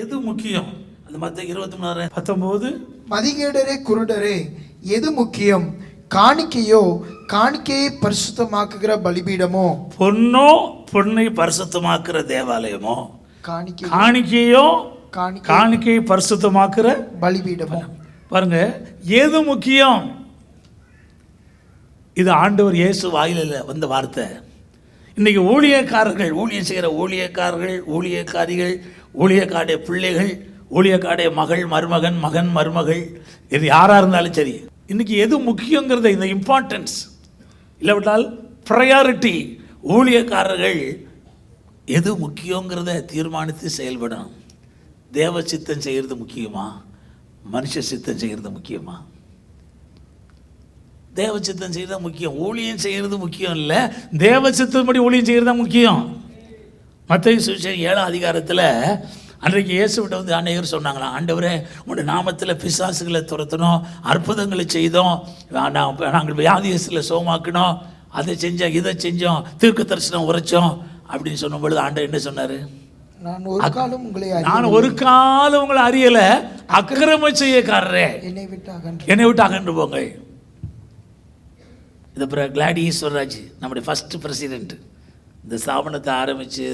எது முக்கியம்? அந்த மத்த இருபத்தி மூணாறு பத்தொம்போது. மதிகேடரே குருடரே எது முக்கியம்? காணிக்கையோ காணிக்கையை பரிசுத்தமாக்குகிற பலிபீடமோ? பொன்னோ பொன்னை பரிசுத்தமாக்குற தேவாலயமோ? காணிக்கை காணிக்கையோ காணிக்கை காணிக்கையை பரிசுத்தமாக்குற பலிபீடமோ? பாருங்க எது முக்கியம்? இது ஆண்டவர் இயேசு வாயிலில் வந்த வார்த்தை. இன்னைக்கு ஊழியக்காரர்கள் ஊழியம் செய்கிற ஊழியக்காரர்கள் ஊழியக்காரிகள் ஊழியக்காடைய பிள்ளைகள் ஊழியக்காடைய மகள் மருமகன் மகன் மருமகள் இது யாராக இருந்தாலும் சரி. இன்னைக்கு எது முக்கியங்கிறத இந்த இம்பார்ட்டன்ஸ் இல்லாவிட்டால் ப்ரையாரிட்டி ஊழியக்காரர்கள் எது முக்கியங்கிறத தீர்மானித்து செயல்படணும். தேவ சித்தம் செய்கிறது முக்கியமா? மனுஷ சித்தம் செய்கிறது முக்கியமா? தேவ சித்தம் செய்கிறது முக்கியம். ஊழியம் செய்கிறது முக்கியம் இல்லை தேவ சித்தப்படி ஊழியம் செய்கிறது தான் முக்கியம். மற்ற சுவிசேஷம் ஏழாம் அதிகாரத்தில் அன்றைக்கு இயேசுவிட்ட வந்து அநேகர் சொன்னாங்களாம் ஆண்டவரே உங்களுடைய நாமத்தில் பிசாசுகளை துரத்தணும் அற்புதங்களை செய்தோம் நாங்கள் வியாதியசில் சோமாக்கணும் அதை செஞ்சோம் இதை செஞ்சோம் தீர்க்க தரிசனம் உரைச்சோம் அப்படின்னு சொன்ன பொழுது ஆண்டவர் என்ன சொன்னார்? நான் ஒரு காலம் உங்களை நான் ஒரு காலம் உங்களை அறியலை அக்கிரம செய்யக்காரரே. என்னை விட்டு அகன்று என்னை விட்டு அகன்று போங்கள். இது அப்புறம் கிளாடி ஈஸ்வரராஜ் நம்முடைய ஃபஸ்ட்டு பிரசிடெண்ட் இந்த ஸ்தாபனத்தை ஆரம்பித்து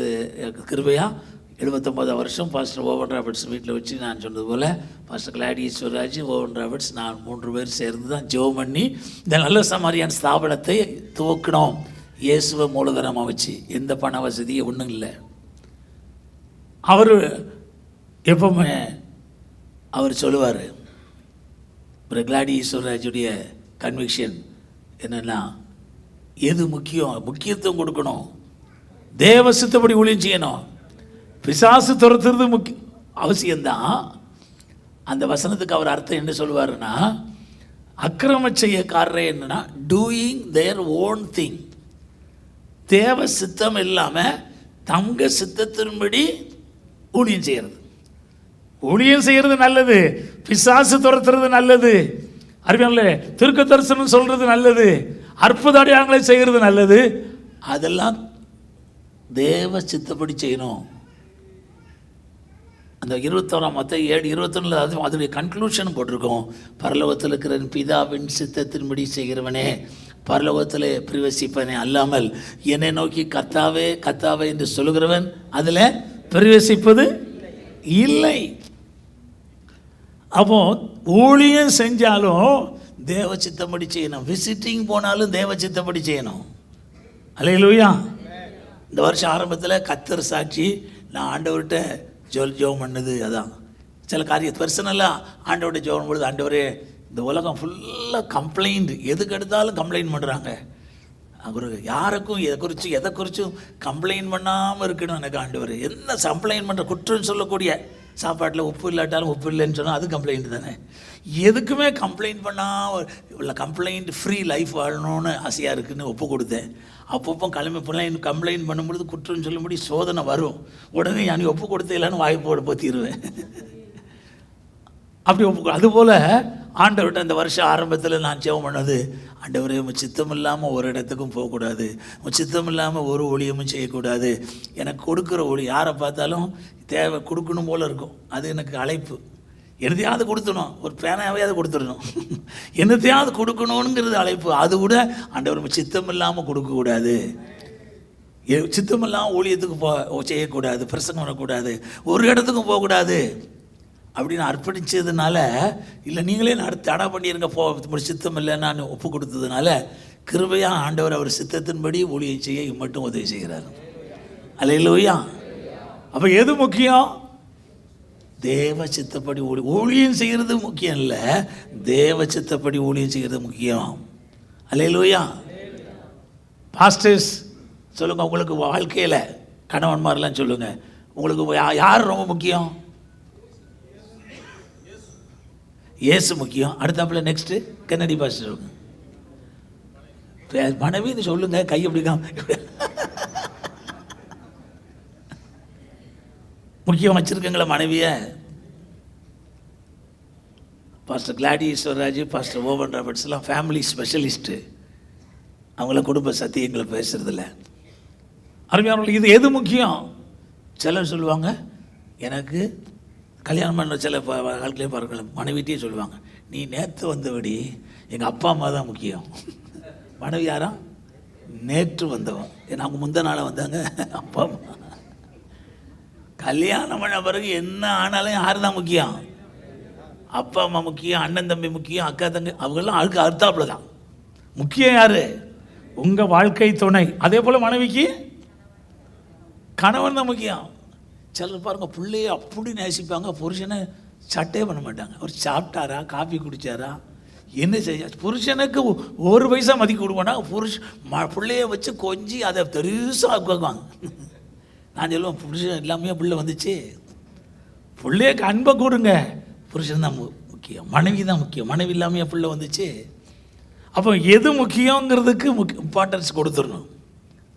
கிருபையா எழுபத்தொம்போது வருஷம் பாஸ்டர் ஓவன் ராபர்ட்ஸ் வீட்டில் வச்சு நான் சொன்னது போல் pastor Glady Eswararaj Owen Roberts நான் மூன்று பேர் சேர்ந்து தான் ஜெபம் பண்ணி இந்த நல்ல சமாரியான ஸ்தாபனத்தை துவக்கினோம். இயேசுவை மூலதனமாக வச்சு எந்த பண வசதியும் ஒன்றும் இல்லை. அவர் எப்பவுமே அவர் சொல்லுவார் பிரகலாடி ஈஸ்வரராஜுடைய கன்விக்ஷன் என்னென்னா எது முக்கியம்? முக்கியத்துவம் கொடுக்கணும். தேவ சித்தப்படி ஊழியம் செய்யணும். பிசாசு துரத்துறது முக்கிய அவசியம்தான். அந்த வசனத்துக்கு அவர் அர்த்தம் என்ன சொல்லுவாருன்னா அக்கிரம செய்யக்காரரே என்னன்னா டூயிங் தேர் ஓன் திங் தேவ சித்தம் இல்லாமல் தங்க சித்தத்தின்படி ஊழியம் செய்கிறது ஊழியம் செய்கிறது நல்லது பிசாசு துரத்துறது நல்லது. அறிவியல்ல திருக்க தரிசனம் சொல்கிறது நல்லது அற்புத அடையாளங்களை செய்கிறது நல்லது. அதெல்லாம் தேவ சித்தப்படி செய்யணும். அந்த இருபத்தோராம் மற்ற ஏழு இருபத்தொன்னில் அது அதனுடைய கன்க்ளூஷன் போட்டிருக்கோம். பரலோகத்தில் இருக்கிற பிதாவின் சித்தத்தின்படி செய்கிறவனே பரலோகத்தில் பிரவேசிப்பனே அல்லாமல் என்னை நோக்கி கத்தாவே கத்தாவே என்று சொல்லுகிறவன் அதில் பிரவேசிப்பது இல்லை. அப்போ ஊழியம் செஞ்சாலும் தேவ சித்தப்படி செய்யணும். விசிட்டிங் போனாலும் தேவ சித்தப்படி செய்யணும். அலையிலுயா இந்த வருஷம் ஆரம்பத்தில் கத்தர் சாட்சி நான் ஆண்டவர்கிட்ட ஜோல் ஜோம் பண்ணது அதான். சில காரியம் பர்சனலாக ஆண்டவர்கிட்ட ஜோம் பொழுது ஆண்டவரே இந்த உலகம் ஃபுல்லாக கம்ப்ளைண்ட் எதுக்கு எடுத்தாலும் கம்ப்ளைண்ட் பண்ணுறாங்க அவர் யாருக்கும் எதை குறித்து எதை குறித்தும் கம்ப்ளைண்ட் பண்ணாமல் இருக்கணும் எனக்கு ஆண்டவர். என்ன கம்ப்ளைண்ட் பண்ணுற குற்றம்னு சொல்லக்கூடிய சாப்பாட்டில் உப்பு இல்லாட்டாலும் உப்பு இல்லைன்னு சொன்னால் அது கம்ப்ளைண்ட் தானே. எதுக்குமே கம்ப்ளைண்ட் பண்ணாமல் இல்லை கம்ப்ளைண்ட் ஃப்ரீ லைஃப் வாழணும்னு ஆசையாக இருக்குதுன்னு ஒப்பு கொடுத்தேன். அப்பப்போ கிளம்பி போனால் கம்ப்ளைண்ட் பண்ணும்பொழுது குற்றம் சொல்லும்படி சோதனை வரும். உடனே நீ ஒப்பு கொடுத்த வாய்ப்போடு போத்திடுவேன் அப்படி ஒப்பு அதுபோல் ஆண்டவர்கிட்ட அந்த வருஷம் ஆரம்பத்தில் நான் ஜெபம் பண்ணது ஆண்டவரே உன் சித்தம் இல்லாமல் ஒரு இடத்துக்கும் போகக்கூடாது உன் சித்தம் இல்லாமல் ஒரு ஒளியமும் செய்யக்கூடாது எனக்கு கொடுக்குற ஒளி யாரை பார்த்தாலும் தேவை கொடுக்கணும் போல் இருக்கும். அது எனக்கு அழைப்பு. என்னத்தையாவது கொடுத்துடணும். ஒரு பேனாவையாவது கொடுத்துடணும். என்னத்தையாவது கொடுக்கணுங்கிறது அழைப்பு. அது கூட ஆண்டவர் சித்தம் இல்லாமல் கொடுக்கக்கூடாது. எ- சித்தமெல்லாம் ஊழியத்துக்கு போ செய்யக்கூடாது. பிரசங்கம் வரக்கூடாது. ஒரு இடத்துக்கும் போகக்கூடாது. அப்படின்னு அர்ப்பணிச்சதுனால இல்லை நீங்களே நான் தடை பண்ணியிருங்க போ சித்தம் இல்லைன்னு நான் ஒப்பு கொடுத்ததுனால கிருபையாக ஆண்டவர் அவர் சித்தத்தின்படி ஊழியம் செய்ய மட்டும் உதவி செய்கிறார். அல்லையிலோயா அப்போ எது முக்கியம்? தேவ சித்தப்படி ஊழி ஊழியம் செய்கிறது முக்கியம் இல்லை. தேவ சித்தப்படி ஊழியம் செய்கிறது முக்கியம். அல்லையிலோயா பாஸ்டர்ஸ் சொல்லுங்கள் உங்களுக்கு வாழ்க்கையில் கணவன்மாரெலாம் சொல்லுங்கள் உங்களுக்கு யார் ரொம்ப முக்கியம்? இயேசு முக்கியம். அடுத்தாப்புல நெக்ஸ்ட்டு கென்னடி பாஸ்டர் சொல்லுங்கள் பே- மனைவின்னு சொல்லுங்க கை பிடிக்காம முக்கியம் வச்சிருக்கங்களா மனைவியை. Pastor Gladys Easwararaj pastor Owen ராபர்ட்ஸ்லாம் family specialist அவங்கள குடும்ப சத்தியங்களை பேசுகிறதில்ல அருமையானவர்கள் இது எது முக்கியம்? சிலர் சொல்லுவாங்க எனக்கு கல்யாணம் பண்ண சில காலத்துலேயே பாருங்கள் மனைவிட்டே சொல்லுவாங்க நீ நேற்று வந்தபடி எங்கள் அப்பா அம்மா தான் முக்கியம். மனைவி யாரா? நேற்று வந்தவன். ஏன்னா அவங்க முந்த நாளாக வந்தாங்க அப்பா அம்மா. கல்யாணம் பண்ண பிறகு என்ன ஆனாலும் யார் தான் முக்கியம்? அப்பா அம்மா முக்கியம் அண்ணன் தம்பி முக்கியம் அக்கா தங்கி அவங்கெல்லாம் ஆளுக்கு அர்த்தாப்புல தான். முக்கியம் யாரு? உங்கள் வாழ்க்கை துணை. அதே போல் மனைவிக்கு கணவன் தான் முக்கியம். சிலர் பாருங்க பிள்ளைய அப்படி நேசிப்பாங்க புருஷனை சட்டையே பண்ண மாட்டாங்க. அவர் சாப்பிட்டாரா காஃபி குடிச்சாரா என்ன செய்ய புருஷனுக்கு ஒரு பைசா மதிக்க விடுவோன்னா மாட்டாங்க புருஷ ம பிள்ளைய வச்சு கொஞ்சி அதை பெருசாக உட்காக்குவாங்க. நான் சொல்லுவேன் புருஷன் எல்லாமே பிள்ளை வந்துச்சு. பிள்ளைய அன்பை கூடுங்க. புருஷன் தான் மு- முக்கியம். மனைவி தான் முக்கியம். மனைவி இல்லாமையே பிள்ளை வந்துச்சு. அப்போ எது முக்கியங்கிறதுக்கு முக்கிய இம்பார்ட்டன்ஸ் கொடுத்துடணும்.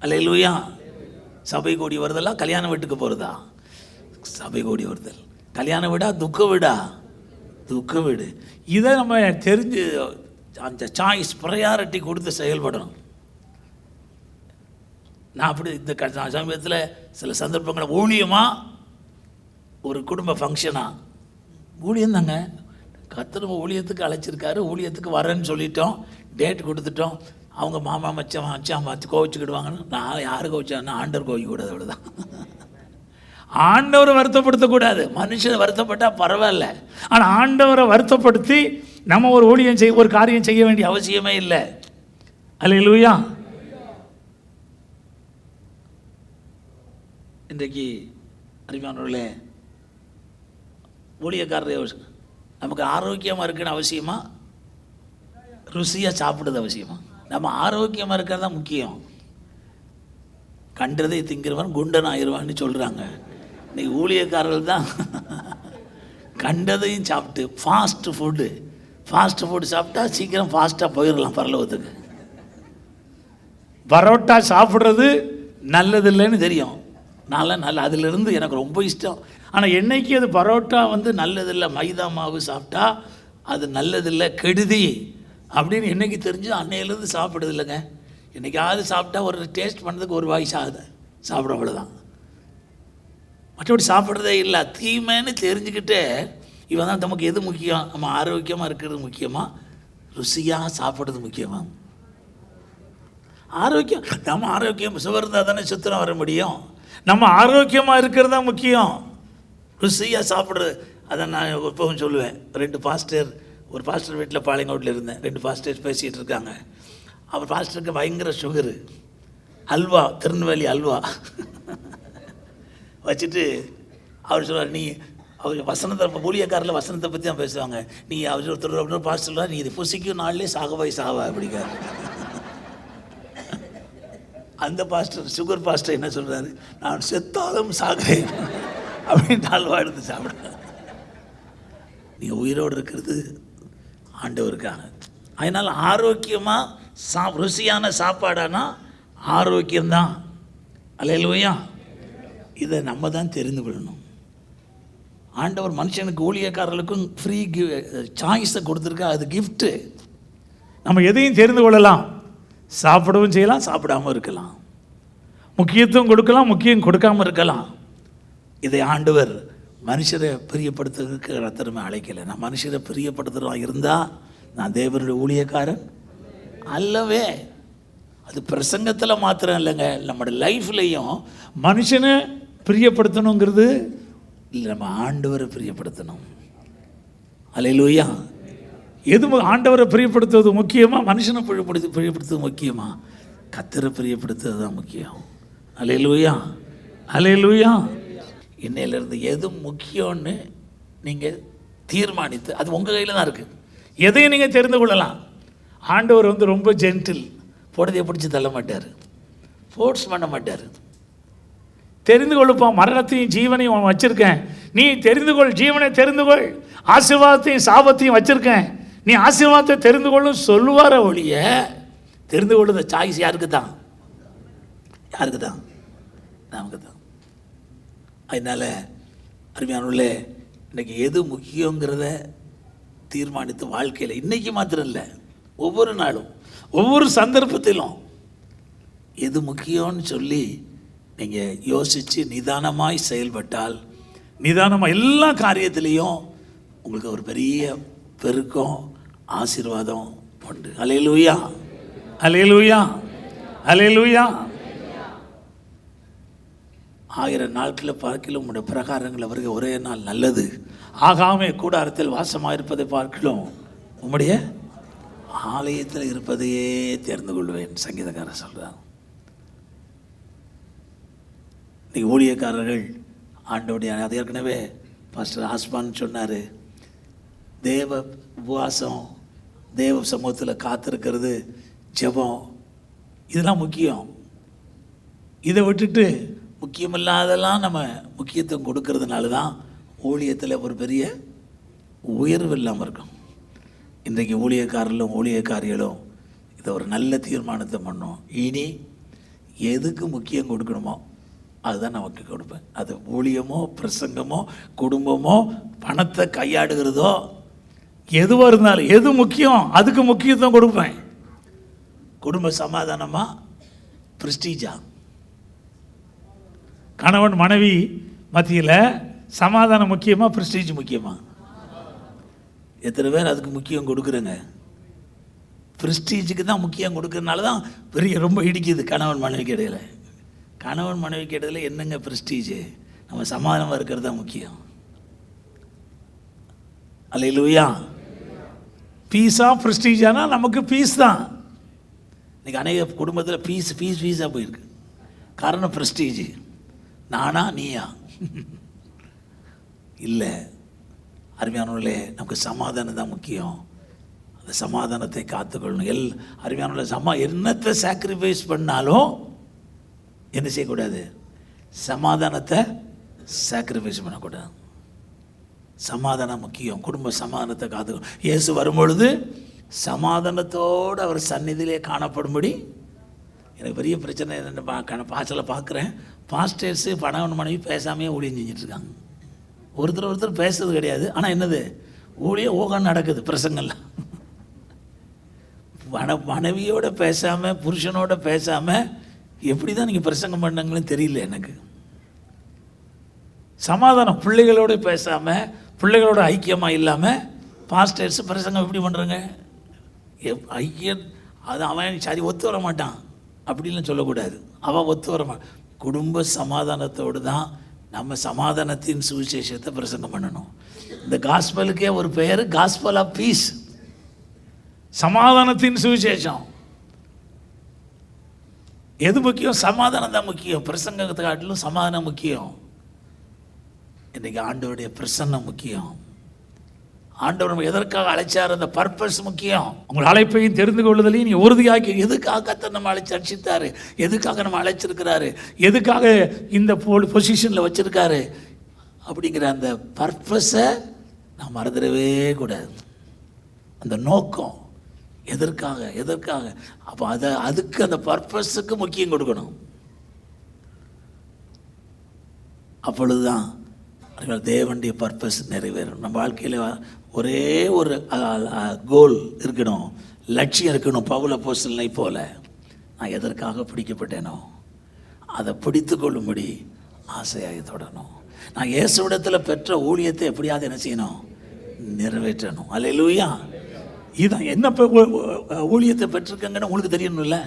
அல்லையா சபை கோடி வருதெல்லாம் கல்யாண வீட்டுக்கு போகிறதா சபை கோடி வருதல். கல்யாண வீடா துக்க வீடா? துக்க வீடு. இதை நம்ம தெரிஞ்சு அந்த சாய்ஸ் ப்ரையாரிட்டி கொடுத்து செயல்படணும். நான் அப்படி இந்த க- சமயத்தில் சில சந்தர்ப்பங்களை ஊழியமாக ஒரு குடும்ப ஃபங்க்ஷனாக ஊழியம் தாங்க. கத்திர ஊழியத்துக்கு அழைச்சிருக்காரு ஊழியத்துக்கு வரேன்னு சொல்லிட்டோம் டேட் கொடுத்துட்டோம். அவங்க மாமா மச்சம் மச்சான் பார்த்து கோவிச்சுக்கிடுவாங்கன்னு நான் யார் கோவிச்சான்னா ஆண்டவர் கோவிக்க கூடாது அவ்வளோதான் ஆண்டவரை வருத்தப்படுத்தக்கூடாது. மனுஷன் வருத்தப்பட்டால் பரவாயில்ல. ஆனால் ஆண்டவரை வருத்தப்படுத்தி நம்ம ஒரு ஊழியம் செய்ய ஒரு காரியம் செய்ய வேண்டிய அவசியமே இல்லை. அல்லேலூயா இன்றைக்கு அறிவானவர்களே ஊழியக்காரர் நமக்கு ஆரோக்கியமாக இருக்குன்னு அவசியமா? ருசியாக சாப்பிடுறது அவசியமா? நம்ம ஆரோக்கியமாக இருக்கிறது தான் முக்கியம். கண்டதை திங்கிறவன் குண்டன் ஆயிடுவான்னு சொல்கிறாங்க இன்னைக்கு ஊழியக்காரர்கள் தான் கண்டதையும் சாப்பிட்டு ஃபாஸ்ட் ஃபுட்டு ஃபாஸ்ட் ஃபுட் சாப்பிட்டா சீக்கிரம் ஃபாஸ்ட்டாக போயிடலாம் பரலோகத்துக்கு. பரோட்டா சாப்பிட்றது நல்லதில்லைன்னு தெரியும். நான்லாம் நல்ல அதிலிருந்து எனக்கு ரொம்ப இஷ்டம். ஆனால் என்னைக்கு அது பரோட்டா வந்து நல்லதில்லை மைதா மாவு சாப்பிட்டா அது நல்லதில்லை கெடுதி அப்படின்னு என்னைக்கு தெரிஞ்சு அன்னையிலேருந்து சாப்பிடுறது இல்லைங்க. என்னைக்காவது சாப்பிட்டா ஒரு டேஸ்ட் பண்ணதுக்கு ஒரு வாய்ஸ் ஆகுது சாப்பிட அவ்வளோதான் மற்றபடி சாப்பிட்றதே இல்லை. தீமைன்னு தெரிஞ்சுக்கிட்டு இவன் தான் நமக்கு எது முக்கியம்? நம்ம ஆரோக்கியமாக இருக்கிறது முக்கியமா? ருசியாக சாப்பிட்றது முக்கியமா? ஆரோக்கியம் நம்ம ஆரோக்கியம் சுவர் இருந்தால் தானே சுத்தம் வர முடியும். நம்ம ஆரோக்கியமாக இருக்கிறது தான் முக்கியம். ருசியாக சாப்பிட்றது அதை நான் எப்பவும் சொல்லுவேன். ரெண்டு பாஸ்டர் ஒரு பாஸ்டர் வீட்டில் பாளையங்கோட்டில் இருந்தேன். ரெண்டு பாஸ்டர்ஸ் பேசிகிட்டு இருக்காங்க. அவர் பாஸ்டருக்கு பயங்கர சுகரு அல்வா திருநெல்வேலி அல்வா. வச்சுட்டு அவர் சொல்வார் நீ அவர் வசனத்தை ஊழியக்காரில் வசனத்தை பற்றி தான் பேசுவாங்க. நீ அவர் ஒருத்தர் இன்னொரு பாஸ்டர் நீ இது புசிக்கும் நாள்லேயே சாகவாய் சாவா அப்படிங்கார் அந்த பாஸ்டர் சுகர் பாஸ்டர் என்ன சொல்கிறாரு நான் செத்தாலும் சாகிறேன். அப்படின்னு அல்வா எடுத்து சாப்பிட நீ உயிரோடு இருக்கிறது ஆண்டவருக்கான அதனால் ஆரோக்கியமாக சா ருசியான சாப்பாடானா ஆரோக்கியம்தான். அலையிலுவையா இதை நம்ம தான் தெரிந்து கொள்ளணும். ஆண்டவர் மனுஷனுக்கு ஊழியக்காரர்களுக்கும் ஃப்ரீ கிவ் சாய்ஸை கொடுத்துருக்கா அது கிஃப்ட்டு நம்ம எதையும் தெரிந்து கொள்ளலாம். சாப்பிடவும் செய்யலாம் சாப்பிடாம இருக்கலாம். முக்கியத்துவம் கொடுக்கலாம் முக்கியம் கொடுக்காம இருக்கலாம். இதை ஆண்டவர் மனுஷரை பிரியப்படுத்துறதுக்கு ரத்தனமே அழைக்கலை. நான் மனுஷரை பிரியப்படுத்துகிறோம் இருந்தால் நான் தேவனுடைய ஊழியக்காரன் அல்லவே. அது பிரசங்கத்தில் மாத்திரம் இல்லைங்க. நம்மளோட லைஃப்லேயும் மனுஷனை பிரியப்படுத்தணுங்கிறது இல்லை நம்ம ஆண்டவரை பிரியப்படுத்தணும். அலையிலூயா எது ஆண்டவரை பிரியப்படுத்துவது முக்கியமாக மனுஷனை பிரியப்படுத்தி பிரியப்படுத்துவது முக்கியமாக கத்தரை பிரியப்படுத்துவது தான் முக்கியம். அலையிலூயா அலையலூயா இன்னையிலேருந்து எது முக்கியம்னு நீங்கள் தீர்மானித்து அது உங்கள் கையில் தான் இருக்குது எதையும் நீங்கள் தெரிந்து கொள்ளலாம். ஆண்டவர் வந்து ரொம்ப ஜென்டில் போட்டதையை பிடிச்சி தள்ள மாட்டார். ஃபோர்ஸ் பண்ண மாட்டார். தெரிந்து கொள்ளுப்பான் மரணத்தையும் ஜீவனையும் வச்சுருக்கேன். நீ தெரிந்து கொள் ஜீவனை தெரிந்து கொள். ஆசீர்வாதத்தையும் சாபத்தையும் வச்சுருக்கேன். நீ ஆசீர்வாதத்தை தெரிந்து கொள்ளும் சொல்லுவார ஒழிய தெரிந்து கொள்ளுத சாய்ஸ் யாருக்கு தான் யாருக்கு தான் நமக்கு தான் அதனால் அருமையானவர்களே இன்னைக்கு எது முக்கியங்கிறத தீர்மானித்து வாழ்க்கையில் இன்றைக்கி மாத்திரம் இல்லை ஒவ்வொரு நாளும் ஒவ்வொரு சந்தர்ப்பத்திலும் எது முக்கியம்னு சொல்லி நீங்கள் யோசித்து நிதானமாய் செயல்பட்டால் நிதானமாக எல்லா காரியத்திலையும் உங்களுக்கு ஒரு பெரிய பெருக்கம் ஆசீர்வாதம் உண்டு. அலையலூயா அலேலூயா அலேலூயா ஆயிரம் நாட்களில் பார்க்கிலும் உங்களுடைய பிரகாரங்கள் அவருக்கு ஒரே நாள் நல்லது. ஆகாமே கூடாரத்தில் வாசமாக இருப்பதை பார்க்கிலும் உம்முடைய ஆலயத்தில் இருப்பதையே தேர்ந்து கொள்வேன் சங்கீதக்காரர் சொல்கிறார் இன்னைக்கு ஊழியக்காரர்கள் ஆண்டோடைய அது ஏற்கனவே பாஸ்டர் ஆஸ்மான் சொன்னார் தேவ உபவாசம் தேவ சமூகத்தில் காத்திருக்கிறது ஜெபம் இதெல்லாம் முக்கியம். இதை விட்டுட்டு முக்கியமில்லாதெல்லாம் நம்ம முக்கியத்துவம் கொடுக்கறதுனால தான் ஊழியத்தில் ஒரு பெரிய உயர்வு இல்லாமல் இருக்கும். இன்றைக்கு ஊழியக்காரர்களும் ஊழியக்காரிகளும் இதை ஒரு நல்ல தீர்மானத்தை பண்ணோம் இனி எதுக்கு முக்கியம் கொடுக்கணுமோ அதுதான் நமக்கு கொடுப்பேன். அது ஊழியமோ பிரசங்கமோ குடும்பமோ பணத்தை கையாடுகிறதோ எதுவாக இருந்தாலும் எது முக்கியம் அதுக்கு முக்கியத்துவம் கொடுப்பேன். குடும்ப சமாதானமாக பிரஸ்டீஜா கணவன் மனைவி மத்தியில் சமாதானம் முக்கியமாக பிரஸ்டீஜ் முக்கியமாக எத்தனை பேர் அதுக்கு முக்கியம் கொடுக்குறேங்க? பிரஸ்டீஜுக்கு தான் முக்கியம் கொடுக்கறனால தான் பெரிய ரொம்ப இடிக்குது கணவன் மனைவிக்கு இடையில். கணவன் மனைவிக்கு இடையில் என்னங்க பிரஸ்டீஜு நம்ம சமாதானமாக இருக்கிறது தான் முக்கியம். அல்லையிலுயா பீஸா ப்ரெஸ்டீஜானா நமக்கு பீஸ் தான். இன்னைக்கு அநேக குடும்பத்தில் பீஸ் பீஸ் பீஸாக போயிருக்கு. காரணம் ப்ரெஸ்டீஜ் நானா நீயா? இல்லை. அருமையானவர்களே நமக்கு சமாதானம் தான் முக்கியம். அந்த சமாதானத்தை காத்துக்கொள்ளணும். எல் அருமையானவர்களே சமா என்னத்தை சாக்ரிஃபைஸ் பண்ணாலும் என்ன செய்யக்கூடாது? சமாதானத்தை சாக்ரிஃபைஸ் பண்ணக்கூடாது. சமாதானம் முக்கியம். குடும்ப சமாதானத்தை காத்துக்கணும். இயேசு வரும்பொழுது சமாதானத்தோடு அவர் சந்நிதியிலே காணப்படும்படி எனக்கு பெரிய பிரச்சனை என்னென்னு பா பாசலில் பார்க்குறேன். பாஸ்டர்ஸு பணவன் மனைவி பேசாமையே ஊழியம் செஞ்சிட்ருக்காங்க ஒருத்தர் ஒருத்தர் பேசுறது கிடையாது. ஆனால் என்னது? ஊழியம் ஓகம் நடக்குது பிரசங்கள்லாம் மன மனைவியோட பேசாமல் புருஷனோட பேசாமல் எப்படி தான் நீங்கள் பிரசங்கம் பண்ணாங்கன்னு தெரியல எனக்கு. சமாதானம் பிள்ளைகளோட பேசாமல் பிள்ளைகளோட ஐக்கியமாக இல்லாமல் பாஸ்டர்ஸ் பிரசங்கம் எப்படி பண்ணுறாங்க ஐக்கிய அது அவன் சரி ஒத்து வர மாட்டான். அப்படின்லாம் சொல்லக்கூடாது. அவன் ஒத்து வர மாட்டான். குடும்ப சமாதானத்தோடு தான் நம்ம சமாதானத்தின் சுவிசேஷத்தை பிரசங்கம் பண்ணணும். இந்த காஸ்பலுக்கே ஒரு பெயர் காஸ்பல் ஆஃப் பீஸ் சமாதானத்தின் சுவிசேஷம். எது முக்கியம்? சமாதானம் தான் முக்கியம். பிரசங்கத்தை காட்டிலும் சமாதானம் முக்கியம். இன்றைக்கி ஆண்டவருடைய பிரசன்னம் முக்கியம். ஆண்டவர் நம்ம எதற்காக அழைச்சார்? அந்த பர்பஸ் முக்கியம். உங்கள் அழைப்பையும் தெரிந்து கொள்ளுதலையும் நீ உறுதியாக்கி எதுக்காக கத்தர் நம்ம அழைச்சி அடிச்சிருத்தாரு எதுக்காக நம்ம அழைச்சிருக்கிறாரு? எதுக்காக இந்த பொசிஷனில் வச்சிருக்காரு? அப்படிங்கிற அந்த பர்பஸை நான் மறந்துடவே கூடாது. அந்த நோக்கம் எதற்காக எதற்காக? அப்போ அதை அதுக்கு அந்த பர்பஸுக்கு முக்கியம் கொடுக்கணும். அப்பொழுதுதான் தேவனுடைய பர்பஸ் நிறைவேறும். நம்ம வாழ்க்கையில் ஒரே ஒரு கோல் இருக்கணும். லட்சியம் இருக்கணும். பவுல போசல்னை போல. நான் எதற்காக பிடிக்கப்பட்டேனோ அதை பிடித்து கொள்ளும்படி ஆசையாக தொடரணும். நான் இயேசுவிடத்தில் பெற்ற ஊழியத்தை எப்படியாவது என்ன செய்யணும்? நிறைவேற்றணும். அல்ல இதுதான். என்ன என்ன ஊழியத்தை பெற்றிருக்கங்கன்னு உங்களுக்கு தெரியணும்ல?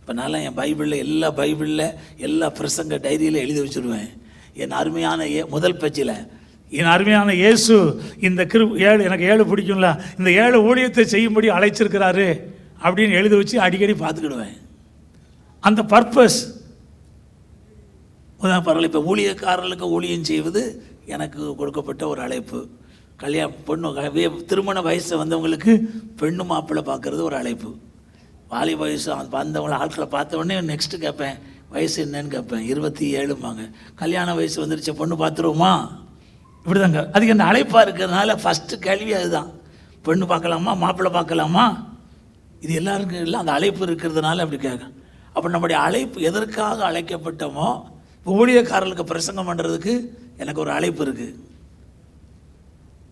இப்போ நல்லா என் பைபிளில் எல்லா பைபிளில் எல்லா பிரசங்க டைரியில் எழுதி வச்சுருவேன். என் அருமையான ஏ முதல் பேச்சில். என் அருமையான இயேசு இந்த கிரு ஏழு எனக்கு ஏழு பிடிக்கும்ல. இந்த ஏழு ஊழியத்தை செய்யும்படி அழைச்சிருக்கிறாரு அப்படின்னு எழுதி வச்சு அடிக்கடி பார்த்துக்கிடுவேன். அந்த பர்பஸ் உதாரணம் பரவாயில்ல இப்போ ஊழியக்காரர்களுக்கு ஊழியம் செய்வது எனக்கு கொடுக்கப்பட்ட ஒரு அழைப்பு. கல்யாணம் பொண்ணு திருமண வயசு வந்தவங்களுக்கு பெண்ணு மாப்பிள்ளை பார்க்குறது ஒரு அழைப்பு. வாலி வயசு அந்த- ஆட்களை பார்த்த உடனே நெக்ஸ்ட்டு கேட்பேன். வயசு என்னன்னு கேட்பேன். இருபத்தி ஏழுமாங்க கல்யாண வயசு வந்துருச்ச பொண்ணு பார்த்துருவோமா? இப்படிதாங்க. அதுக்கு அந்த அழைப்பாக இருக்கிறதுனால ஃபஸ்ட்டு கேள்வி அதுதான். பெண்ணு பார்க்கலாமா? மாப்பிள்ளை பார்க்கலாமா? இது எல்லாருக்கும் இல்லை அந்த அழைப்பு இருக்கிறதுனால அப்படி கேட்க. அப்போ நம்முடைய அழைப்பு எதற்காக அழைக்கப்பட்டோமோ ஊழியக்காரர்களுக்கு பிரசங்கம் பண்ணுறதுக்கு எனக்கு ஒரு அழைப்பு இருக்குது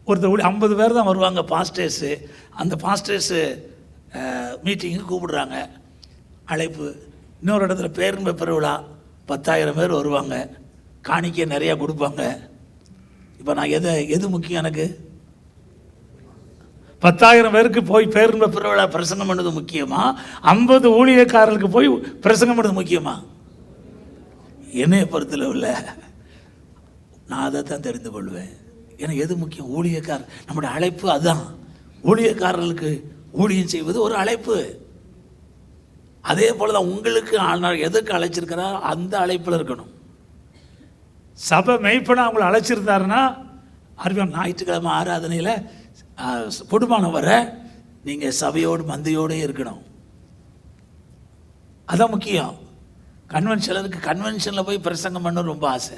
ஒருத்தர் ஊழி ஐம்பது பேர் தான் வருவாங்க பாஸ்டர்ஸு அந்த பாஸ்டர்ஸு மீட்டிங்கு கூப்பிடுறாங்க. அழைப்பு. இன்னொரு இடத்துல பேருந்து பெருவிழா பத்தாயிரம் பேர் வருவாங்க. காணிக்கை நிறையா கொடுப்பாங்க. இப்போ நான் எதை எது முக்கியம் எனக்கு? பத்தாயிரம் பேருக்கு போய் பேருந்து பிறவிழா பிரசங்கம் பண்ணது முக்கியமா? ஐம்பது ஊழியக்காரர்களுக்கு போய் பிரசங்கம் பண்ணது முக்கியமா? என்னைய உள்ள நான் அதை தான் தெரிந்து கொள்வேன். எனக்கு எது முக்கியம்? ஊழியக்காரர். நம்முடைய அழைப்பு அதுதான் ஊழியக்காரர்களுக்கு ஊழியம் செய்வது ஒரு அழைப்பு. அதே போல தான் உங்களுக்கு ஆனால் எதுக்கு அழைச்சிருக்கிறார்? அந்த அழைப்பில் இருக்கணும். சபை மெய்ப்பன அவங்களை அழைச்சிருந்தாருன்னா அருமையான ஞாயிற்றுக்கிழமை ஆராதனையில் குடும்பம் வர நீங்கள் சபையோடு மந்தையோடு இருக்கணும். அதான் முக்கியம். கன்வென்ஷனருக்கு கன்வென்ஷனில் போய் பிரசங்கம் பண்ண ரொம்ப ஆசை.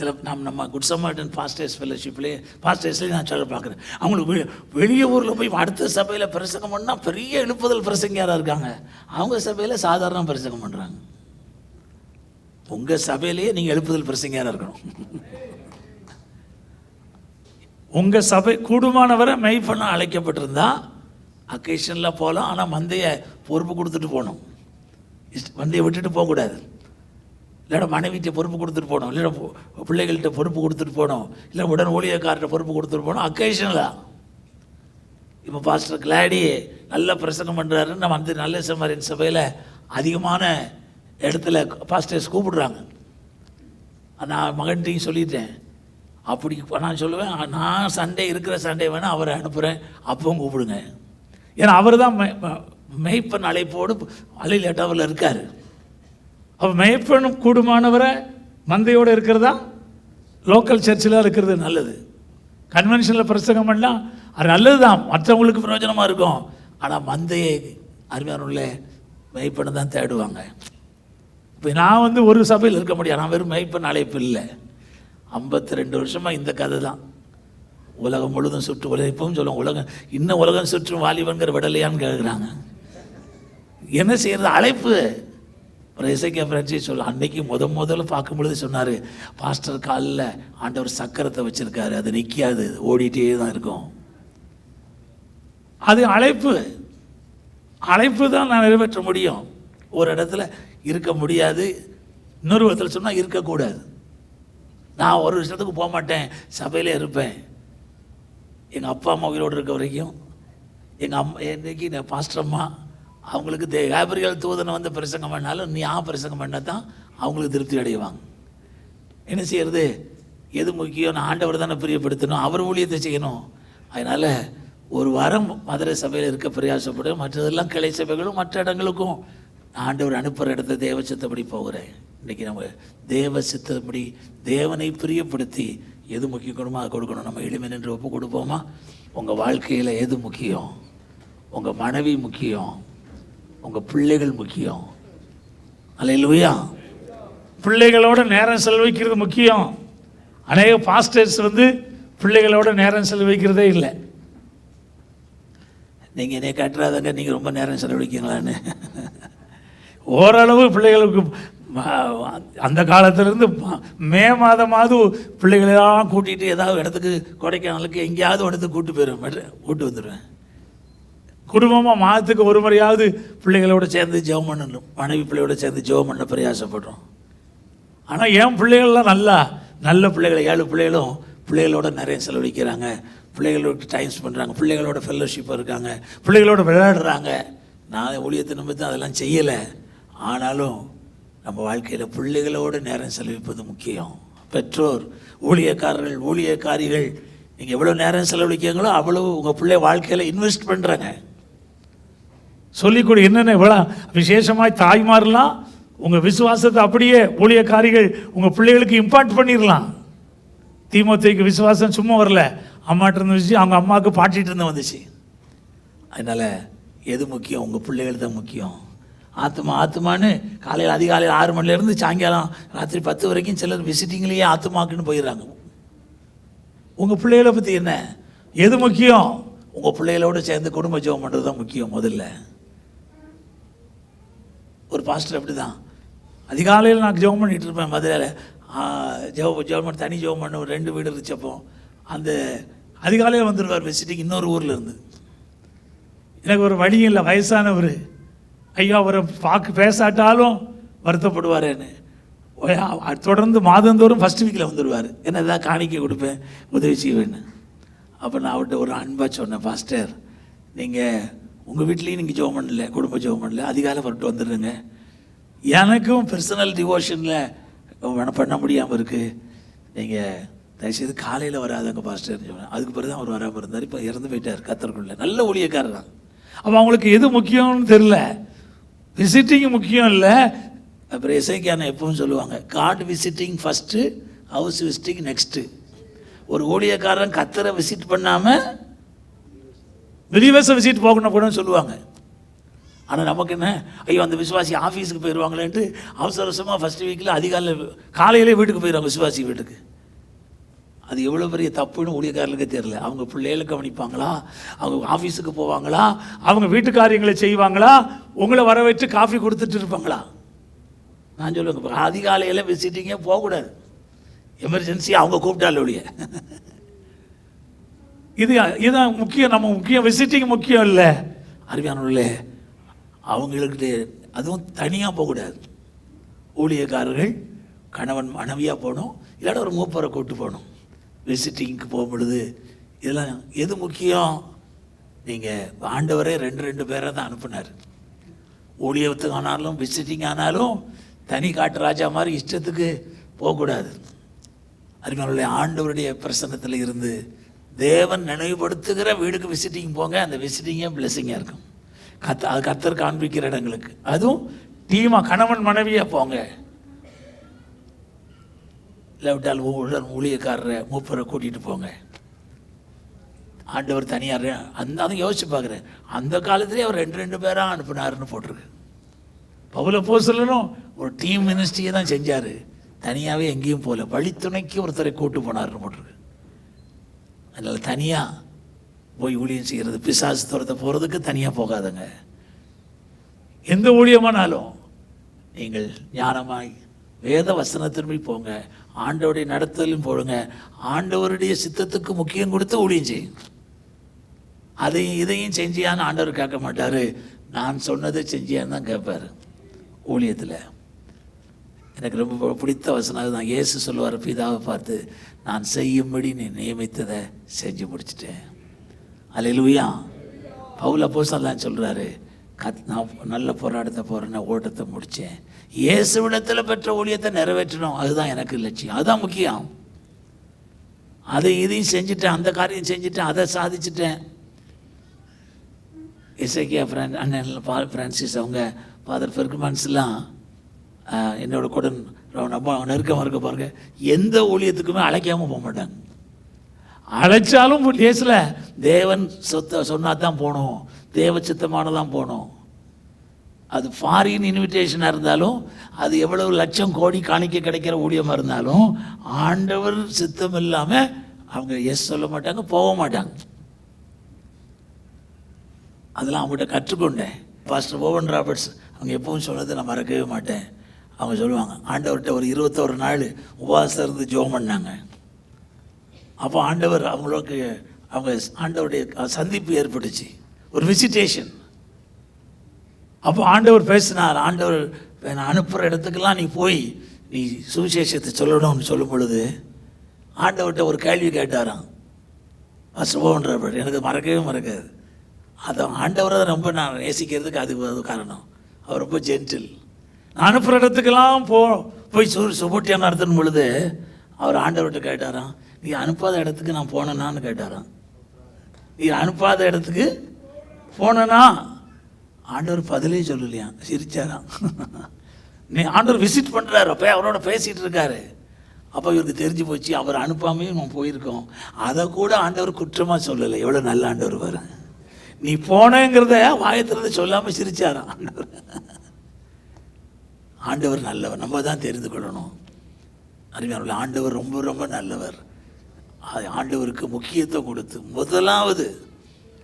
சில நம்ம நம்ம குட் சமார்டன் பாஸ்டர்ஸ் ஃபெலோஷிப்லேயே பாஸ்டர்ஸ்லேயே நான் சொல்ல பார்க்குறேன். அவங்களுக்கு வெ- வெளிய ஊரில் போய் அடுத்த சபையில் பிரசங்கம் பண்ணால் பெரிய எழுப்புதல் பிரசங்கியாராக இருக்காங்க. அவங்க சபையில் சாதாரண பிரசங்கம் பண்ணுறாங்க உங்கள் சபையிலேயே நீங்கள் எழுப்புதல் பிரசங்கியாராக இருக்கணும். உங்கள் சபை கூடுமானவரை மெய் பண்ண அழைக்கப்பட்டிருந்தா அக்கேஷனில் போகலாம் ஆனால் மந்தையை பொறுப்பு கொடுத்துட்டு போகணும். இஷ்ட- மந்தையை விட்டுட்டு போகக்கூடாது. இல்லைடா மனைவிட்ட பொறுப்பு கொடுத்துட்டு போகணும் இல்லைன்னா பிள்ளைகள்கிட்ட பொறுப்பு கொடுத்துட்டு போகணும் இல்லை உடன் ஊழியக்கார்ட்ட பொறுப்பு கொடுத்துட்டு போகணும் அக்கேஷனலாக இப்போ பாஸ்டர் கிளாடி நல்ல பிரசங்கம் பண்ணுறாருன்னு நம்ம அந்த நல்ல சமாரின் சபையில் அதிகமான இடத்துல பாஸ்டர்ஸ் கூப்பிடுறாங்க. நான் மகன்ட்டையும் சொல்லிட்டேன். அப்படி நான் சொல்லுவேன் நான் சண்டே இருக்கிற சண்டே வேணால் அவரை அனுப்புகிறேன் அப்பவும் கூப்பிடுங்க. ஏன்னா அவர் தான் மெய்ப்பன் அழைப்போடு அலையில் டவரில் இருக்கார். அப்போ மேய்ப்பனும் கூடுமானவரை மந்தையோடு இருக்கிறதா? லோக்கல் சர்ச்சில் இருக்கிறது நல்லது. கன்வென்ஷனில் பிரசங்கம் பண்ணலாம் அது நல்லது தான் மற்றவங்களுக்கு பிரயோஜனமாக இருக்கும். ஆனால் மந்தையை அருமையான மெய்ப்பனை தான் தேடுவாங்க. இப்போ நான் வந்து ஒரு சபையில் இருக்க முடியாது. நான் வெறும் மெய்ப்பன் அழைப்பு இல்லை. ஐம்பத்தி ரெண்டு வருஷமாக இந்த கதை தான் உலகம் முழுதும் சுற்று உலகம் இப்பவும் சொல்லுவோம் உலகம் இன்னும் உலகம் சுற்றும் வாலிபங்கிற விடலையான்னு கேட்குறாங்க என்ன செய்கிறது அழைப்பு. அப்புறம் இசைக்க பிரான்சி சொல்ல அன்னைக்கு முத முதல்ல பார்க்கும்பொழுது சொன்னார் பாஸ்டர் காலில் ஆண்டவர் சக்கரத்தை வச்சுருக்காரு அது நிற்காது ஓடிட்டே தான் இருக்கும். அது அழைப்பு. அழைப்பு தான் நான் நிறைவேற்ற முடியும். ஒரு இடத்துல இருக்க முடியாது இன்னொரு விதத்தில் சொன்னால் இருக்கக்கூடாது நான் ஒரு விஷயத்துக்கு போக மாட்டேன் சபையிலே இருப்பேன். எங்கள் அப்பா அம்மா உயிரோடு இருக்க வரைக்கும் எங்கள் அம்மா இன்னைக்கு நான் பாஸ்டர் அம்மா அவங்களுக்கு தே கேப்ரியல் தூதனை வந்து பிரசங்கம் பண்ணாலும் நீ ஆ பிரசங்கம் பண்ணால் தான் அவங்களுக்கு திருப்தி அடைவாங்க. என்ன செய்யறது? எது முக்கியம் நான் ஆண்டவர் தானே பிரியப்படுத்தணும். அவர் ஊழியத்தை செய்யணும். அதனால் ஒரு வாரம் மதுரை சபையில் இருக்க பிரயாசப்படும் மற்றதெல்லாம் கிளை சபைகளும் மற்ற இடங்களுக்கும். நான் ஆண்டவர் அனுப்புகிற இடத்த தேவ சித்தப்படி போகிறேன். இன்றைக்கி நம்ம தேவ சித்தப்படி தேவனை பிரியப்படுத்தி எது முக்கியக்கணுமோ அதை கொடுக்கணும். நம்ம எளிமை நின்று ஒப்பு கொடுப்போமா? உங்கள் வாழ்க்கையில் எது முக்கியம்? உங்கள் மனைவி முக்கியம்? உங்கள் பிள்ளைகள் முக்கியம். அல்லையா பிள்ளைகளோட நேரம் செலவழிக்கிறது முக்கியம். அநேக பாஸ்டர்ஸ் வந்து பிள்ளைகளோட நேரம் செலவழிக்கிறதே இல்லை. நீங்கள் என்னை கட்டுறாதங்க நீங்கள் ரொம்ப நேரம் செலவழிக்கீங்களான்னு ஓரளவு பிள்ளைகளுக்கு அந்த காலத்திலிருந்து ம- மாதமாவது பிள்ளைகளெல்லாம் கூட்டிகிட்டு ஏதாவது இடத்துக்கு கொடைக்கானலுக்கு எங்கேயாவது இடத்துக்கு கூட்டு போயிடுவேன் கூட்டு வந்துடுவேன் குடும்பமாக மாதத்துக்கு ஒரு முறையாவது பிள்ளைகளோட சேர்ந்து ஜெபம் பண்ணணும். மனைவி பிள்ளையோட சேர்ந்து ஜெபம் பண்ண பிரயாசப்படுறோம் ஆனால் என் பிள்ளைகள்லாம் நல்லா நல்ல பிள்ளைகளை ஏழு பிள்ளைகளும் பிள்ளைகளோட நிறைய செலவழிக்கிறாங்க. பிள்ளைகளோட டைம் பண்ணுறாங்க பிள்ளைகளோட ஃபெல்லோஷிப்பாக இருக்காங்க. பிள்ளைகளோட விளையாடுறாங்க. நான் ஊழியத்தை நிமித்தம் அதெல்லாம் செய்யலை. ஆனாலும் நம்ம வாழ்க்கையில் பிள்ளைகளோடு நேரம் செலவிப்பது முக்கியம். பெற்றோர் ஊழியக்காரர்கள் ஊழியக்காரிகள் நீங்கள் எவ்வளோ நேரம் செலவழிக்கிறீங்களோ அவ்வளோ உங்கள் பிள்ளை வாழ்க்கையில் இன்வெஸ்ட் பண்ணுறாங்க சொல்லிக்கூட என்னென்ன இவ்வளோ விசேஷமாய் தாய்மாரெலாம் உங்கள் விசுவாசத்தை அப்படியே ஊழியக்காரிகள் உங்கள் பிள்ளைகளுக்கு இம்பார்ட் பண்ணிடலாம் தீமோத்தேக்கு விசுவாசம் சும்மா வரல. அம்மாட்ட இருந்துச்சு அவங்க அம்மாவுக்கு பாட்டிகிட்டு இருந்து வந்துச்சு. அதனால் எது முக்கியம்? உங்கள் பிள்ளைகள் தான் முக்கியம். ஆத்மா ஆத்மான்னு காலையில் அதிகாலையில் ஆறு மணிலேருந்து சாயங்காலம் ராத்திரி பத்து வரைக்கும் சிலர் விசிட்டிங்லேயே ஆத்மாக்குன்னு போயிடுறாங்க. உங்கள் பிள்ளைகளை பற்றி என்ன? எது முக்கியம்? உங்கள் பிள்ளைகளோடு சேர்ந்து குடும்ப ஜெபம் பண்ணுறது தான் முக்கியம் முதல்ல. ஒரு பாஸ்டர் அப்படி தான் அதிகாலையில் நான் ஜெபம் பண்ணிகிட்டு இருப்பேன் மதுரையில். ஜெப ஜெபம் பண்ணி தனி ஜெபம் பண்ண ஒரு ரெண்டு வீடு இருந்துச்சப்போ அந்த அதிகாலையில் வந்துடுவார் விசிட்டிங் இன்னொரு ஊரில் இருந்து. எனக்கு ஒரு வழி இல்லை வயசானவர். ஐயா அவரை பார்க்க பேசாட்டாலும் வருத்தப்படுவாரேன்னு. அ- தொடர்ந்து மாதந்தோறும் ஃபஸ்ட் வீக்கில் வந்துடுவார் என்ன ஏதாவது காணிக்க கொடுப்பேன் உதவி செய்வேன்னு. அப்போ நான் அவர்கிட்ட ஒரு அன்பாக சொன்னேன் பாஸ்டர் நீங்கள் உங்கள் வீட்லேயும் நீங்கள் ஜோம் பண்ணல குடும்ப ஜோம் பண்ணல அதிகாலை வரட்டு வந்துடுங்க எனக்கும் பர்சனல் டிவோஷனில் பண்ண முடியாமல் இருக்குது நீங்கள் தயவுசெய்து காலையில் வராதங்க பாஸ்டர்னு சொன்னேன் அதுக்கு பிறகு தான் அவர் வராமல் இருந்தார். இப்போ இறந்து போயிட்டார் கத்தருக்குள்ள நல்ல ஊழியக்காரர் தான். அப்போ அவங்களுக்கு எது முக்கியம்னு தெரில விசிட்டிங் முக்கியம் இல்லை. அப்புறம் இசைக்கான எப்பவும் சொல்லுவாங்க God visiting first house visiting next ஒரு ஊழியக்காரன் கத்தரை விசிட் பண்ணாமல் பிலீவர்ஸை விசிட் போகணும் கூட சொல்லுவாங்க. ஆனால் நமக்கு என்ன? ஐயோ அந்த விசுவாசி ஆஃபீஸுக்கு போயிடுவாங்களேன்ட்டு அவசர அவசரமாக ஃபஸ்ட் வீக்கில் அதிகாலையில் காலையிலே வீட்டுக்கு போயிடுவாங்க விசுவாசி வீட்டுக்கு. அது எவ்வளோ பெரிய தப்புன்னு ஊழியக்காரர்களுக்கு தெரில அவங்க பிள்ளைகளை கவனிப்பாங்களா? அவங்க ஆஃபீஸுக்கு போவாங்களா? அவங்க வீட்டு காரியங்களை செய்வாங்களா? உங்களை வர வச்சு காஃபி கொடுத்துட்டு இருப்பாங்களா? நான் சொல்லுவேங்க அதிகாலையில் விசிட்டிங்கே போகக்கூடாது. எமர்ஜென்சி அவங்க கூப்பிட்டால ஒழிய. இது இதுதான் முக்கியம் நம்ம முக்கியம் விசிட்டிங் முக்கியம் இல்லை. அருமையானவர்களே அவங்களுக்கு அதுவும் தனியாக போகக்கூடாது. ஊழியக்காரர்கள் கணவன் மனைவியாக போகணும் இல்லாட்ட ஒரு மூப்பரை கூட்டு போகணும். விசிட்டிங்க்கு போகும் பொழுது இதெல்லாம் எது முக்கியம்? நீங்கள் ஆண்டவரே ரெண்டு ரெண்டு பேரை தான் அனுப்புனார். ஊழியத்துக்கு ஆனாலும் விசிட்டிங் ஆனாலும் தனி காட்டு ராஜா மாதிரி இஷ்டத்துக்கு போகக்கூடாது. அருமையானவர்களே ஆண்டவருடைய பிரசன்னத்தில் இருந்து தேவன் நினைவுபடுத்துகிற வீடுக்கு விசிட்டிங் போங்க அந்த விசிட்டிங்கே பிளெஸிங்காக இருக்கும். கத்த அது கத்தர் காண்பிக்கிற இடங்களுக்கு. அதுவும் டீமாக கணவன் மனைவியாக போங்க. இல்லாவிட்டால் ஊழல் ஊழியக்காரரை மூப்பரை கூட்டிகிட்டு போங்க. ஆண்டவர் தனியார் அந்த அதை யோசிச்சு பார்க்குறேன். அந்த காலத்திலே அவர் ரெண்டு ரெண்டு பேராக அனுப்பினாருன்னு போட்டிருக்கு. பவுல போசலனும் ஒரு டீம் மினிஸ்ட்ரியை தான் செஞ்சார். தனியாகவே எங்கேயும் போகல. வழித்துணைக்கு ஒருத்தரை கூட்டு போனார்னு போட்டிருக்கு. அதனால் தனியாக போய் ஊழியம் செய்கிறது பிசாசு துரத்த போகிறதுக்கு தனியாக போகாதங்க. எந்த ஊழியமானாலும் நீங்கள் ஞானமாய் வேத வசனத்தின்படி போங்க. ஆண்டவருடைய நடத்தலும் போடுங்க. ஆண்டவருடைய சித்தத்துக்கு முக்கியம் கொடுத்து ஊழியம் செய்யுங்க அதையும் இதையும் செஞ்சியான்னு ஆண்டவர் கேட்க மாட்டார். நான் சொன்னதை செஞ்சியான்னு தான் கேட்பார். ஊழியத்தில். எனக்கு ரொம்ப பிடித்த வசனம். அதுதான். இயேசு சொல்லுவார் பிதாவை பார்த்து நான் செய்யும்படி நீ நியமித்ததை செஞ்சு முடிச்சிட்டேன். அலையிலுயா பவுல போசல்லாம் சொல்கிறாரு கத் நான் நல்ல போராட்டத்தை போகிறேன்னு ஓட்டத்தை முடித்தேன் இயேசு விடத்தில் பெற்ற ஊழியத்தை நிறைவேற்றணும். அதுதான் எனக்கு லட்சியம். அதுதான் முக்கியம். அதை இதையும் செஞ்சுட்டேன் அந்த காரியம் செஞ்சுட்டேன் அதை சாதிச்சிட்டேன். இசைக்கியா ஃப்ரான் அண்ணன் பா ஃப்ரான்சிஸ் அவங்க ஃபாதர் ஃபெர்குமான்ஸ்லாம் என்னோட கூட ரொம்ப நெருக்கமாக இருக்க பாருங்க. எந்த ஊழியத்துக்குமே அழைக்காமல் போக மாட்டாங்க. அழைச்சாலும் லேசில் தேவன் சொத்த சொன்னா தான் போகணும் தேவ சித்தமானதான் போகணும் அது ஃபாரின் இன்விடேஷனாக இருந்தாலும் அது எவ்வளவு லட்சம் கோடி காணிக்க கிடைக்கிற ஊழியமாக இருந்தாலும் ஆண்டவர் சித்தம் இல்லாமல் அவங்க எஸ் சொல்ல மாட்டாங்க போக மாட்டாங்க. அதெல்லாம் அவங்ககிட்ட கற்றுக்கொண்டேன். பாஸ்டர் ஓவன் ராபர்ட்ஸ் அவங்க எப்பவும் சொன்னதை நான் மறக்கவே மாட்டேன். அவங்க சொல்லுவாங்க ஆண்டவர்கிட்ட ஒரு இருபத்தோரு நாள் உபவாசம் இருந்து ஜோம் பண்ணாங்க. அப்போ ஆண்டவர் அவங்களுக்கு அவங்க ஆண்டவருடைய சந்திப்பு ஏற்பட்டுச்சு. ஒரு விசிட்டேஷன் அப்போ ஆண்டவர் பேசினார் ஆண்டவர் நான் அனுப்புகிற இடத்துக்கெல்லாம் நீ போய் நீ சுவிசேஷத்தை சொல்லணும்னு சொல்லும் பொழுது ஆண்டவர்கிட்ட ஒரு கேள்வி கேட்டாராம். சுபம்ன்ற எனக்கு மறக்கவே மறக்காது. அதை ஆண்டவரை ரொம்ப நான் நேசிக்கிறதுக்கு அதுக்கு அது காரணம். அவர் ரொம்ப ஜென்டில் அனுப்புகிற இடத்துக்கெல்லாம் போ போய் சு சுபோட்டியாக நடத்தும் பொழுது அவர் ஆண்டவர்கிட்ட கேட்டாராம் நீ அனுப்பாத இடத்துக்கு நான் போனேனான்னு கேட்டாராம். நீ அனுப்பாத இடத்துக்கு போனேனா? ஆண்டவர் பதிலே சொல்லலையா? சிரிச்சாராம். நீ ஆண்டவர் விசிட் பண்ணுறாரு அப்போ அவரோட பேசிகிட்டு இருக்காரு. அப்போ இவருக்கு தெரிஞ்சு போச்சு அவர் அனுப்பாமையும் நம்ம போயிருக்கோம். அதை கூட ஆண்டவர் குற்றமாக சொல்லலை. எவ்வளோ நல்ல ஆண்டவர் வர நீ போனேங்கிறத வாயத்திலிருந்து சொல்லாமல் சிரிச்சாராம். ஆண்டவர் ஆண்டவர் நல்லவர். நம்ம தான் தெரிந்து கொள்ளணும் அருமையான ஆண்டவர் ரொம்ப ரொம்ப நல்லவர். ஆண்டவருக்கு முக்கியத்துவம் கொடுத்து முதலாவது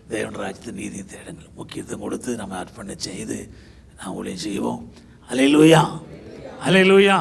தேவன் ராஜ்யத்தை நீதி தேடுங்கள். முக்கியத்துவம் கொடுத்து நம்ம அர்ப்பணம் செய்து நாம் ஊழியம் செய்வோம். அலையிலூயா அலையிலூயா